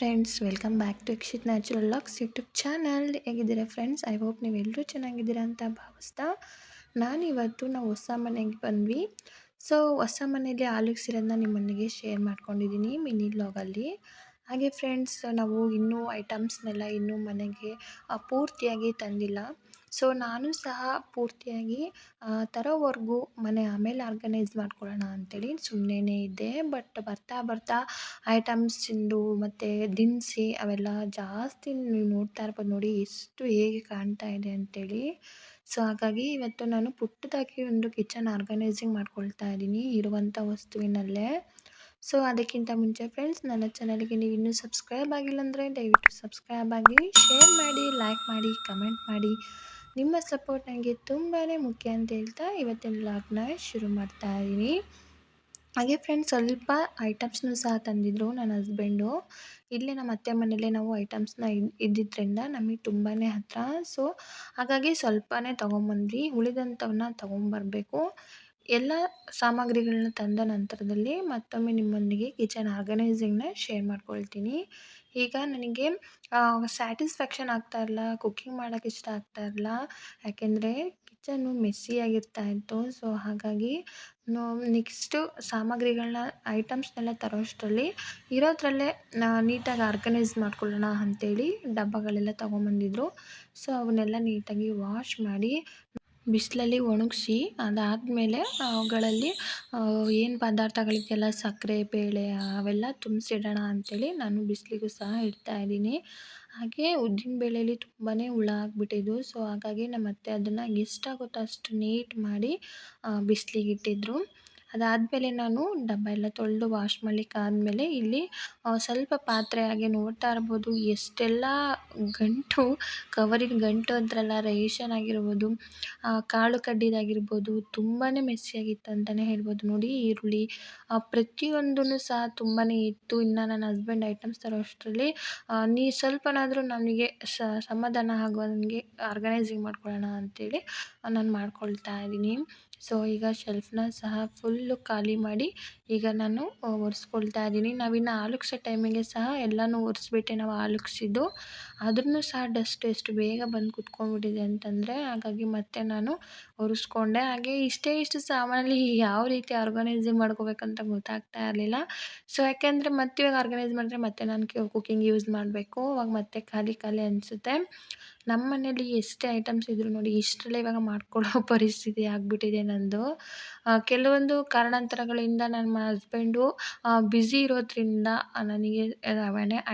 Friends welcome back to Yakshith natural locks YouTube channel ಹೇಗಿದ್ದೀರಾ friends I hope ನೀವೆಲ್ಲರೂ ಚೆನ್ನಾಗಿದ್ದೀರಾ ಅಂತ ಭಾವಿಸ್ತಾ ನಾನು ಇವತ್ತು ನಾವು ಹೊಸ ಮನೆಗೆ ಬಂದ್ವಿ. ಸೊ ಹೊಸ ಮನೆಯಲ್ಲಿ ನಿಮ್ಮ ಮನೆಗೆ ಶೇರ್ ಮಾಡ್ಕೊಂಡಿದ್ದೀನಿ ಮಿನಿ ಲಾಗಲ್ಲಿ ಹಾಗೆ ಫ್ರೆಂಡ್ಸ್ ನಾವು ಇನ್ನೂ ಐಟಮ್ಸ್ನೆಲ್ಲ ಇನ್ನೂ ಮನೆಗೆ ಪೂರ್ತಿಯಾಗಿ ತಂದಿಲ್ಲ. ಸೊ ನಾನು ಸಹ ಪೂರ್ತಿಯಾಗಿ ತರೋವರೆಗೂ ಮನೆ ಆಮೇಲೆ ಆರ್ಗನೈಸ್ ಮಾಡ್ಕೊಳ್ಳೋಣ ಅಂತೇಳಿ ಸುಮ್ಮನೆ ಇದ್ದೆ. ಬಟ್ ಬರ್ತಾ ಬರ್ತಾ ಐಟಮ್ಸಿಂದು ಮತ್ತು ದಿನಸಿ ಅವೆಲ್ಲ ಜಾಸ್ತಿ ನೀವು ನೋಡ್ತಾ ಇರ್ಬೋದು ನೋಡಿ ಎಷ್ಟು ಹೇಗೆ ಕಾಣ್ತಾ ಇದೆ ಅಂತೇಳಿ. ಸೊ ಹಾಗಾಗಿ ಇವತ್ತು ನಾನು ಪುಟ್ಟದಾಗಿ ಒಂದು ಕಿಚನ್ ಆರ್ಗನೈಸಿಂಗ್ ಮಾಡ್ಕೊಳ್ತಾ ಇದ್ದೀನಿ ಇರುವಂಥ ವಸ್ತುವಿನಲ್ಲೇ. ಸೊ ಅದಕ್ಕಿಂತ ಮುಂಚೆ ಫ್ರೆಂಡ್ಸ್ ನನ್ನ ಚಾನಲ್ಗೆ ನೀವು ಇನ್ನೂ ಸಬ್ಸ್ಕ್ರೈಬ್ ಆಗಿಲ್ಲ ಅಂದರೆ ದಯವಿಟ್ಟು ಸಬ್ಸ್ಕ್ರೈಬ್ ಆಗಿ ಶೇರ್ ಮಾಡಿ ಲೈಕ್ ಮಾಡಿ ಕಮೆಂಟ್ ಮಾಡಿ. ನಿಮ್ಮ ಸಪೋರ್ಟ್ ನನಗೆ ತುಂಬಾ ಮುಖ್ಯ ಅಂತ ಹೇಳ್ತಾ ಇವತ್ತಿನ ವ್ಲಾಗ್ನ ಶುರು ಮಾಡ್ತಾ ಇದ್ದೀನಿ. ಹಾಗೆ ಫ್ರೆಂಡ್ಸ್ ಸ್ವಲ್ಪ ಐಟಮ್ಸ್ನೂ ಸಹ ತಂದಿದ್ರು ನನ್ನ ಹಸ್ಬೆಂಡು ಇಲ್ಲೇ ನಮ್ಮ ಅತ್ತೆ ಮನೆಯಲ್ಲೇ ನಾವು ಐಟಮ್ಸ್ನ ಇದ್ದಿದ್ದರಿಂದ ನಮಗೆ ತುಂಬಾ ಹತ್ತಿರ ಸೊ ಹಾಗಾಗಿ ಸ್ವಲ್ಪನೇ ತೊಗೊಂಬಂದ್ವಿ. ಉಳಿದಂಥವನ್ನ ತೊಗೊಂಬರ್ಬೇಕು. ಎಲ್ಲ ಸಾಮಗ್ರಿಗಳನ್ನ ತಂದ ನಂತರದಲ್ಲಿ ಮತ್ತೊಮ್ಮೆ ನಿಮ್ಮೊಂದಿಗೆ ಕಿಚನ್ ಆರ್ಗನೈಸಿಂಗ್ನ ಶೇರ್ ಮಾಡ್ಕೊಳ್ತೀನಿ. ಈಗ ನನಗೆ ಸ್ಯಾಟಿಸ್ಫ್ಯಾಕ್ಷನ್ ಆಗ್ತಾ ಇಲ್ಲ ಕುಕ್ಕಿಂಗ್ ಮಾಡೋಕೆ ಇಷ್ಟ ಆಗ್ತಾ ಇಲ್ಲ ಯಾಕೆಂದರೆ ಕಿಚನ್ನು ಮೆಸ್ಸಿಯಾಗಿರ್ತಾ ಇತ್ತು. ಸೊ ಹಾಗಾಗಿ ನೆಕ್ಸ್ಟು ಸಾಮಗ್ರಿಗಳನ್ನ ಐಟಮ್ಸ್ನೆಲ್ಲ ತರೋಷ್ಟರಲ್ಲಿ ಇರೋದ್ರಲ್ಲೇ ನೀಟಾಗಿ ಆರ್ಗನೈಸ್ ಮಾಡ್ಕೊಳ್ಳೋಣ ಅಂತೇಳಿ ಡಬ್ಬಗಳೆಲ್ಲ ತೊಗೊಂಬಂದಿದ್ರು. ಸೊ ಅವನ್ನೆಲ್ಲ ನೀಟಾಗಿ ವಾಶ್ ಮಾಡಿ ಬಿಸಿಲಲ್ಲಿ ಒಣಗಿಸಿ ಅದಾದಮೇಲೆ ಅವುಗಳಲ್ಲಿ ಏನು ಪದಾರ್ಥಗಳಿದೆಯಲ್ಲ ಸಕ್ಕರೆ, ಬೇಳೆ ಅವೆಲ್ಲ ತುಂಬಿಸಿಡೋಣ ಅಂಥೇಳಿ ನಾನು ಬಿಸಿಲಿಗೂ ಸಹ ಇಡ್ತಾ ಇದ್ದೀನಿ. ಹಾಗೆ ಉದ್ದಿನ ಬೇಳೆಯಲ್ಲಿ ತುಂಬಾ ಹುಳ ಆಗಿಬಿಟ್ಟಿದ್ದು. ಸೊ, ಹಾಗಾಗಿ ನಮ್ಮ ಅತ್ತೆ ಅದನ್ನು ಎಷ್ಟಾಗುತ್ತೋ ಅಷ್ಟು ನೀಟ್ ಮಾಡಿ ಬಿಸ್ಲಿಗೆ ಇಟ್ಟಿದ್ದರು ಅದಾದಮೇಲೆ ನಾನು ಡಬ್ಬ ಎಲ್ಲ ತೊಳೆದು ವಾಶ್ ಮಾಡ್ಲಿಕ್ಕೆ ಆದಮೇಲೆ ಇಲ್ಲಿ ಸ್ವಲ್ಪ ಪಾತ್ರೆ ಹಾಗೆ ನೋಡ್ತಾ ಇರ್ಬೋದು. ಎಷ್ಟೆಲ್ಲ ಗಂಟು, ಕವರಿನ ಗಂಟು ಅಂತಾರಲ್ಲ ರೇಷನ್ ಆಗಿರ್ಬೋದು ಕಾಳು ಕಡ್ಡಿದಾಗಿರ್ಬೋದು ತುಂಬಾ ಮೆಸ್ಸಿಯಾಗಿತ್ತು ಅಂತಲೇ ಹೇಳ್ಬೋದು. ನೋಡಿ, ಈರುಳ್ಳಿ ಪ್ರತಿಯೊಂದೂ ಸಹ ತುಂಬಾ ಇತ್ತು ಇನ್ನು ನನ್ನ ಹಸ್ಬೆಂಡ್ ಐಟಮ್ಸ್ ತರೋ ಅಷ್ಟರಲ್ಲಿ ನೀ ಸ್ವಲ್ಪನಾದರೂ ನಮಗೆ ಸಮಾಧಾನ ನನಗೆ ಆರ್ಗನೈಸಿಂಗ್ ಮಾಡ್ಕೊಳ್ಳೋಣ ಅಂತೇಳಿ ನಾನು ಮಾಡ್ಕೊಳ್ತಾ ಇದ್ದೀನಿ. ಸೊ ಈಗ ಶೆಲ್ಫ್ನ ಸಹ ಫುಲ್ಲು ಖಾಲಿ ಮಾಡಿ ಈಗ ನಾನು ಒರೆಸ್ಕೊಳ್ತಾ ಇದ್ದೀನಿ. ನಾವಿನ್ನು ಆಲುಗ್ಸೋ ಟೈಮಿಗೆ ಸಹ ಎಲ್ಲನೂ ಒರೆಸ್ಬಿಟ್ಟೆ ನಾವು ಆಲುಗ್ಸಿದ್ದು. ಆದ್ರೂ ಸಹ ಡಸ್ಟ್ ಎಷ್ಟು ಬೇಗ ಬಂದು ಕುತ್ಕೊಂಡ್ಬಿಟ್ಟಿದೆ ಅಂತಂದರೆ ಹಾಗಾಗಿ ಮತ್ತೆ ನಾನು ಒರೆಸ್ಕೊಂಡೆ. ಹಾಗೆ ಇಷ್ಟೇ ಇಷ್ಟು ಸಾಮಾನಲ್ಲಿ ಯಾವ ರೀತಿ ಆರ್ಗನೈಸಿಂಗ್ ಮಾಡ್ಕೋಬೇಕಂತ ಗೊತ್ತಾಗ್ತಾ ಇರಲಿಲ್ಲ. ಸೊ ಯಾಕೆಂದರೆ ಮತ್ತೆ ಇವಾಗ ಆರ್ಗನೈಸ್ ಮಾಡಿದ್ರೆ ಮತ್ತೆ ನಾನು ಕುಕ್ಕಿಂಗ್ ಯೂಸ್ ಮಾಡಬೇಕು. ಅವಾಗ ಮತ್ತೆ ಖಾಲಿ ಖಾಲಿ ಅನಿಸುತ್ತೆ. ನಮ್ಮ ಮನೇಲಿ ಎಷ್ಟೇ ಐಟಮ್ಸ್ ಇದ್ರು ನೋಡಿ ಇಷ್ಟರಲ್ಲೇ ಇವಾಗ ಮಾಡ್ಕೊಳ್ಳೋ ಪರಿಸ್ಥಿತಿ ಆಗಿಬಿಟ್ಟಿದೆ ನಂದು. ಕೆಲವೊಂದು ಕಾರಣಾಂತರಗಳಿಂದ ನಮ್ಮ ಹಸ್ಬೆಂಡು ಬ್ಯುಸಿ ಇರೋದ್ರಿಂದ ನನಗೆ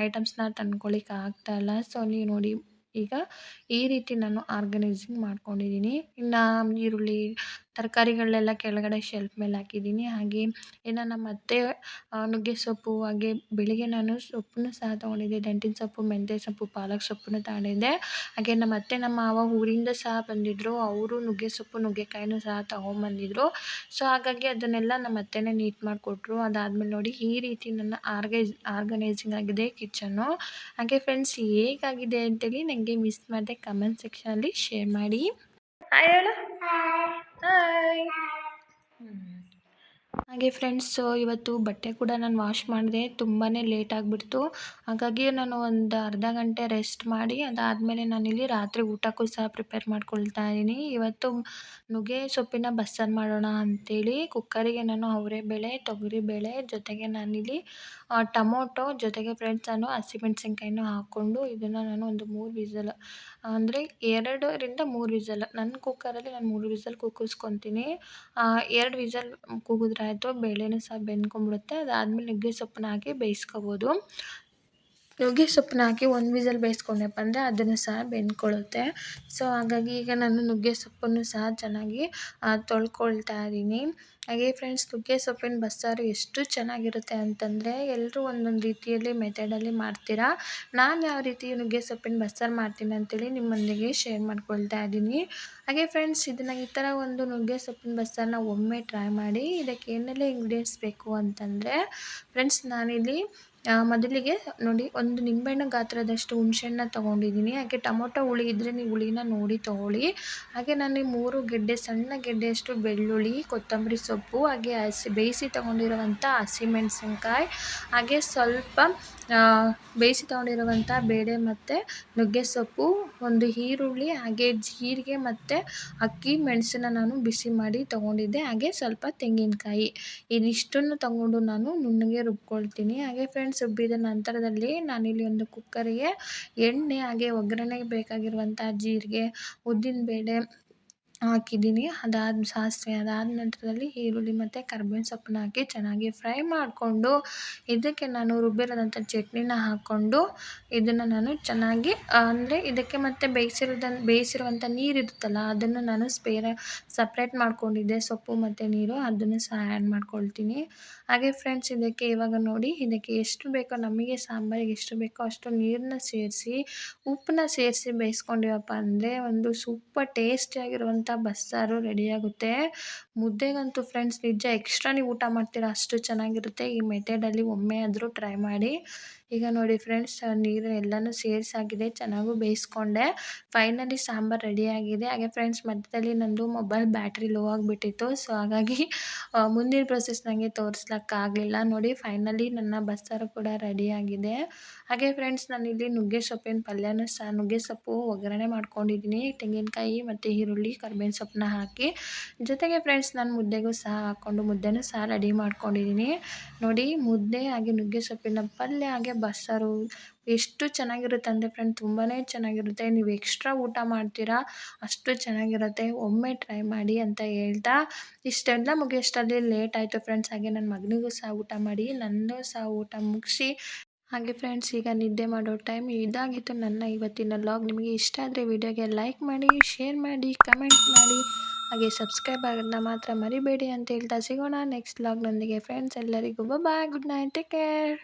ಐಟಮ್ಸ್ನ ತಂದ್ಕೊಳಿಕ್ಕೆ ಆಗ್ತಾಯಿಲ್ಲ ಸೊ ನೀವು ನೋಡಿ ಈಗ ಈ ರೀತಿ ನಾನು ಆರ್ಗನೈಸಿಂಗ್ ಮಾಡ್ಕೊಂಡಿದ್ದೀನಿ ಇನ್ನು ಈರುಳ್ಳಿ ತರಕಾರಿಗಳನ್ನೆಲ್ಲ ಕೆಳಗಡೆ ಶೆಲ್ಫ್ ಮೇಲೆ ಹಾಕಿದ್ದೀನಿ. ಹಾಗೆ ಇನ್ನು ನಮ್ಮ ಅತ್ತೆ ನುಗ್ಗೆ ಸೊಪ್ಪು ಹಾಗೆ ಬೆಳಿಗ್ಗೆ ನಾನು ಸೊಪ್ಪನ್ನು ಸಹ ತೊಗೊಂಡಿದ್ದೆ. ದಂಟಿನ ಸೊಪ್ಪು ಮೆಂತ್ಯ ಸೊಪ್ಪು ಪಾಲಕ್ ಸೊಪ್ಪನ್ನು ತಗೊಂಡಿದ್ದೆ. ಹಾಗೆ ನಮ್ಮ ಅತ್ತೆ ನಮ್ಮ ಮಾವ ಊರಿಂದ ಸಹ ಬಂದಿದ್ದರು ಅವರು ನುಗ್ಗೆ ಸೊಪ್ಪು ನುಗ್ಗೆಕಾಯಿನೂ ಸಹ ತೊಗೊಂಬಂದಿದ್ರು ಸೊ ಹಾಗಾಗಿ ಅದನ್ನೆಲ್ಲ ನಮ್ಮ ಅತ್ತೆನೇ ನೀಟ್ ಮಾಡಿಕೊಟ್ರು. ಅದಾದಮೇಲೆ ನೋಡಿ ಈ ರೀತಿ ನನ್ನ ಆರ್ಗೈಸ್ ಆರ್ಗನೈಸಿಂಗ್ ಆಗಿದೆ ಕಿಚನ್ನು ಹಾಗೆ ಫ್ರೆಂಡ್ಸ್ ಹೇಗಾಗಿದೆ ಅಂತೇಳಿ ನನಗೆ ಮಿಸ್ ಮಾಡಿದೆ ಕಮೆಂಟ್ ಸೆಕ್ಷನಲ್ಲಿ ಶೇರ್ ಮಾಡಿ. ಹಾಯ್ ಹೇಳು. ಹಾಯ್ ಹಾಗೆ ಫ್ರೆಂಡ್ಸು ಇವತ್ತು ಬಟ್ಟೆ ಕೂಡ ನಾನು ವಾಶ್ ಮಾಡಿದೆ. ತುಂಬಾ ಲೇಟ್ ಆಗಿಬಿಡ್ತು. ಹಾಗಾಗಿ ನಾನು ಒಂದು ಅರ್ಧ ಗಂಟೆ ರೆಸ್ಟ್ ಮಾಡಿ, ಅದಾದಮೇಲೆ ನಾನಿಲ್ಲಿ ರಾತ್ರಿ ಊಟಕ್ಕೂ ಸಹ ಪ್ರಿಪೇರ್ ಮಾಡ್ಕೊಳ್ತಾ ಇದ್ದೀನಿ. ಇವತ್ತು ನುಗ್ಗೆ ಸೊಪ್ಪಿನ ಬಸ್ಸಾರು ಮಾಡೋಣ ಅಂಥೇಳಿ ಕುಕ್ಕರಿಗೆ ನಾನು ಅವರೆಬೇಳೆ ತೊಗರಿಬೇಳೆ ಜೊತೆಗೆ ನಾನಿಲ್ಲಿ ಟೊಮೊಟೊ, ಜೊತೆಗೆ ಫ್ರೆಂಡ್ಸ್ ನಾನು ಹಸಿಮೆಣ್ಸಿನ್ಕಾಯಿನೂ ಹಾಕ್ಕೊಂಡು ಇದನ್ನು ನಾನು ಒಂದು ಮೂರು ವಿಸಲ್, ಅಂದರೆ ಎರಡರಿಂದ ಮೂರು ವಿಸಲ್ ನನ್ನ ಕುಕ್ಕರಲ್ಲಿ ನಾನು ಮೂರು ವಿಸಲ್ ಕೂಗಿಸ್ಕೊತೀನಿ ಎರಡು ವಿಸಲ್ ಕೂಗಿದ್ರೆ ಆಯಿತು ಬೇಳೆನೂ ಸಹ ಬೆಂದ್ಕೊಂಬಿಡುತ್ತೆ ಅದಾದ್ಮೇಲೆ ನುಗ್ಗೆ ಸೊಪ್ಪನ್ನ ಹಾಕಿ ಬೇಯಿಸ್ಕೊಬೋದು. ನುಗ್ಗೆ ಸೊಪ್ಪನ್ನ ಹಾಕಿ ಒಂದು ವಿಸಲ್ ಬೇಯಿಸ್ಕೊಂಡ್ನಪ್ಪ ಅಂದರೆ ಅದನ್ನು ಸಹ ಬೆಂದ್ಕೊಳ್ಳುತ್ತೆ ಸೊ ಹಾಗಾಗಿ ಈಗ ನಾನು ನುಗ್ಗೆ ಸೊಪ್ಪನ್ನು ಸಹ ಚೆನ್ನಾಗಿ ತೊಳ್ಕೊಳ್ತಾ ಇದ್ದೀನಿ. ಹಾಗೆ ಫ್ರೆಂಡ್ಸ್ ನುಗ್ಗೆ ಸೊಪ್ಪಿನ ಬಸ್ಸಾರು ಎಷ್ಟು ಚೆನ್ನಾಗಿರುತ್ತೆ ಅಂತಂದರೆ ಎಲ್ಲರೂ ಒಂದೊಂದು ರೀತಿಯಲ್ಲಿ ಮೆಥಡಲ್ಲಿ ಮಾಡ್ತೀರಾ. ನಾನು ಯಾವ ರೀತಿ ನುಗ್ಗೆ ಸೊಪ್ಪಿನ ಬಸ್ಸಾರು ಮಾಡ್ತೀನಿ ಅಂತೇಳಿ ನಿಮ್ಮೊಂದಿಗೆ ಶೇರ್ ಮಾಡ್ಕೊಳ್ತಾ ಇದ್ದೀನಿ. ಹಾಗೆ ಫ್ರೆಂಡ್ಸ್ ಇದನ್ನು ಈ ಥರ ಒಂದು ನುಗ್ಗೆ ಸೊಪ್ಪಿನ ಬಸ್ಸಾರನ್ನ ಒಮ್ಮೆ ಟ್ರೈ ಮಾಡಿ, ಇದಕ್ಕೆ ಏನೆಲ್ಲ ಇಂಗ್ರೀಡಿಯೆಂಟ್ಸ್ ಬೇಕು ಅಂತಂದರೆ ಫ್ರೆಂಡ್ಸ್ ನಾನಿಲ್ಲಿ ಮೊದಲಿಗೆ ನೋಡಿ, ಒಂದು ನಿಂಬೆಹಣ್ಣು ಗಾತ್ರದಷ್ಟು ಹುಣ್ಸೆಹಣ್ಣ ತೊಗೊಂಡಿದ್ದೀನಿ. ಹಾಗೆ ಟೊಮೊಟೊ ಹುಳಿ ಇದ್ದರೆ ನೀವು ಹುಳಿನ ನೋಡಿ ತೊಗೊಳ್ಳಿ. ಹಾಗೆ ನಾನು ಮೂರು ಗೆಡ್ಡೆ, ಸಣ್ಣ ಗೆಡ್ಡೆಯಷ್ಟು ಬೆಳ್ಳುಳ್ಳಿ, ಕೊತ್ತಂಬರಿ ಸೊಪ್ಪು, ಹಾಗೆ ಹಸಿ, ಬೇಯಿಸಿ ತೊಗೊಂಡಿರುವಂಥ ಹಸಿಮೆಣಸಿನ್ಕಾಯಿ ಹಾಗೆ ಸ್ವಲ್ಪ ಬೇಯಿಸಿ ತೊಗೊಂಡಿರುವಂಥ ಬೇಳೆ ಮತ್ತು ನುಗ್ಗೆ ಸೊಪ್ಪು, ಒಂದು ಈರುಳ್ಳಿ, ಹಾಗೆ ಜೀರಿಗೆ ಮತ್ತು ಅಕ್ಕಿ, ಮೆಣಸನ್ನ ನಾನು ಬಿಸಿ ಮಾಡಿ ತೊಗೊಂಡಿದ್ದೆ. ಹಾಗೆ ಸ್ವಲ್ಪ ತೆಂಗಿನಕಾಯಿ ಇದಿಷ್ಟನ್ನು ತಗೊಂಡು ನಾನು ನುಣ್ಣಗೆ ರುಬ್ಕೊಳ್ತೀನಿ. ಹಾಗೆ ಫ್ರೆಂಡ್ಸ್ ರುಬ್ಬಿದ ನಂತರದಲ್ಲಿ ನಾನಿಲ್ಲಿ ಒಂದು ಕುಕ್ಕರಿಗೆ ಎಣ್ಣೆ ಹಾಗೆ ಒಗ್ಗರಣೆಗೆ ಬೇಕಾಗಿರುವಂಥ ಜೀರಿಗೆ ಉದ್ದಿನಬೇಳೆ ಹಾಕಿದ್ದೀನಿ. ಅದಾದ ಸಾಸಿವೆ ಅದಾದ ನಂತರದಲ್ಲಿ ಈರುಳ್ಳಿ ಮತ್ತು ಕರ್ಬೇವಿನ ಸೊಪ್ಪನ್ನ ಹಾಕಿ ಚೆನ್ನಾಗಿ ಫ್ರೈ ಮಾಡಿಕೊಂಡು, ಇದಕ್ಕೆ ನಾನು ರುಬ್ಬಿರೋದಂಥ ಚಟ್ನಿನ ಹಾಕ್ಕೊಂಡು, ಇದನ್ನು ನಾನು ಚೆನ್ನಾಗಿ, ಅಂದರೆ ಇದಕ್ಕೆ ಮತ್ತು ಬೇಯಿಸಿರೋದನ್ನು ಬೇಯಿಸಿರುವಂಥ ನೀರು ಇರುತ್ತಲ್ಲ, ಅದನ್ನು ನಾನು ಸ್ಪೇರ ಸಪ್ರೇಟ್ ಮಾಡಿಕೊಂಡಿದ್ದೆ. ಸೊಪ್ಪು ಮತ್ತು ನೀರು, ಅದನ್ನು ಸಹ ಆ್ಯಡ್ ಮಾಡ್ಕೊಳ್ತೀನಿ. ಹಾಗೆ ಫ್ರೆಂಡ್ಸ್ ಇದಕ್ಕೆ ಇವಾಗ ನೋಡಿ, ಇದಕ್ಕೆ ಎಷ್ಟು ಬೇಕೋ ನಮಗೆ ಸಾಂಬಾರಿಗೆ ಎಷ್ಟು ಬೇಕೋ ಅಷ್ಟು ನೀರನ್ನ ಸೇರಿಸಿ, ಉಪ್ಪನ್ನ ಸೇರಿಸಿ ಬೇಯಿಸ್ಕೊಂಡಿವಪ್ಪ ಅಂದರೆ ಒಂದು ಸೂಪರ್ ಟೇಸ್ಟಿಯಾಗಿರುವಂಥ ಬಸ್ಸಾರು ರೆಡಿಯಾಗುತ್ತೆ ಮುದ್ದೆಗಂತೂ ಫ್ರೆಂಡ್ಸ್ ನಿಜ ಎಕ್ಸ್ಟ್ರಾ ನೀವು ಊಟ ಮಾಡ್ತೀರಾ? ಅಷ್ಟು ಚೆನ್ನಾಗಿರುತ್ತೆ. ಈ ಮೆಥಡಲ್ಲಿ ಒಮ್ಮೆ ಆದರೂ ಟ್ರೈ ಮಾಡಿ. ಈಗ ನೋಡಿ ಫ್ರೆಂಡ್ಸ್ ನೀರು ಎಲ್ಲನೂ ಸೇರಿಸಾಗಿದೆ, ಚೆನ್ನಾಗೂ ಬೇಯಿಸ್ಕೊಂಡೆ. ಫೈನಲಿ ಸಾಂಬಾರು ರೆಡಿಯಾಗಿದೆ ಹಾಗೆ ಫ್ರೆಂಡ್ಸ್ ಮಧ್ಯದಲ್ಲಿ ನಂದು ಮೊಬೈಲ್ ಬ್ಯಾಟ್ರಿ ಲೋ ಆಗಿಬಿಟ್ಟಿತ್ತು. ಸೊ ಹಾಗಾಗಿ ಮುಂದಿನ ಪ್ರೊಸೆಸ್ ನನಗೆ ತೋರಿಸ್ಲಕ್ಕಾಗಲಿಲ್ಲ. ನೋಡಿ ಫೈನಲಿ ನನ್ನ ಬಸ್ಸಾರು ಕೂಡ ರೆಡಿಯಾಗಿದೆ ಹಾಗೆ ಫ್ರೆಂಡ್ಸ್ ನಾನಿಲ್ಲಿ ನುಗ್ಗೆ ಸೊಪ್ಪಿನ ಪಲ್ಯನ ಸಹ, ನುಗ್ಗೆ ಸೊಪ್ಪು ಒಗ್ಗರಣೆ ಮಾಡ್ಕೊಂಡಿದ್ದೀನಿ. ತೆಂಗಿನಕಾಯಿ ಮತ್ತು ಈರುಳ್ಳಿ, ಕರ್ಬೇವಿನ ಸೊಪ್ಪನ್ನ ಹಾಕಿ. ಜೊತೆಗೆ ಫ್ರೆಂಡ್ಸ್ ನಾನು ಮುದ್ದೆಗೂ ಸಹ ಹಾಕ್ಕೊಂಡು ಮುದ್ದೆನೂ ಸಹ ರೆಡಿ ಮಾಡ್ಕೊಂಡಿದ್ದೀನಿ. ನೋಡಿ, ಮುದ್ದೆ ಹಾಗೆ ನುಗ್ಗೆ ಸೊಪ್ಪಿನ ಪಲ್ಯ ಹಾಗೆ ಬಸ್ಸಾರು ಎಷ್ಟು ಚೆನ್ನಾಗಿರುತ್ತೆ ಅಂದರೆ ಫ್ರೆಂಡ್ ತುಂಬಾ ಚೆನ್ನಾಗಿರುತ್ತೆ. ನೀವು ಎಕ್ಸ್ಟ್ರಾ ಊಟ ಮಾಡ್ತೀರಾ, ಅಷ್ಟು ಚೆನ್ನಾಗಿರುತ್ತೆ. ಒಮ್ಮೆ ಟ್ರೈ ಮಾಡಿ ಅಂತ ಹೇಳ್ತಾ, ಇಷ್ಟೆಲ್ಲ ಮುಗಿಯೋಷ್ಟರಲ್ಲಿ ಲೇಟ್ ಆಯಿತು ಫ್ರೆಂಡ್ಸ್ ಹಾಗೆ ನನ್ನ ಮಗನಿಗೂ ಸಹ ಊಟ ಮಾಡಿ, ನನ್ನೂ ಸಹ ಊಟ ಮುಗಿಸಿ. ಹಾಗೆ ಫ್ರೆಂಡ್ಸ್ ಈಗ ನಿದ್ದೆ ಮಾಡೋ ಟೈಮ್ ಇದಾಗಿತ್ತು ನನ್ನ ಇವತ್ತಿನ ಲಾಗ್ ನಿಮಗೆ ಇಷ್ಟ ಆದರೆ ವಿಡಿಯೋಗೆ ಲೈಕ್ ಮಾಡಿ ಶೇರ್ ಮಾಡಿ ಕಮೆಂಟ್ ಮಾಡಿ. ಹಾಗೆ ಸಬ್ಸ್ಕ್ರೈಬ್ ಆಗೋದನ್ನ ಮಾತ್ರ ಮರಿಬೇಡಿ ಅಂತ ಹೇಳ್ತಾ ಸಿಗೋಣ. ನೆಕ್ಸ್ಟ್ ಲಾಗ್ನೊಂದಿಗೆ ಫ್ರೆಂಡ್ಸ್ ಎಲ್ಲರಿಗೂ bye good night take care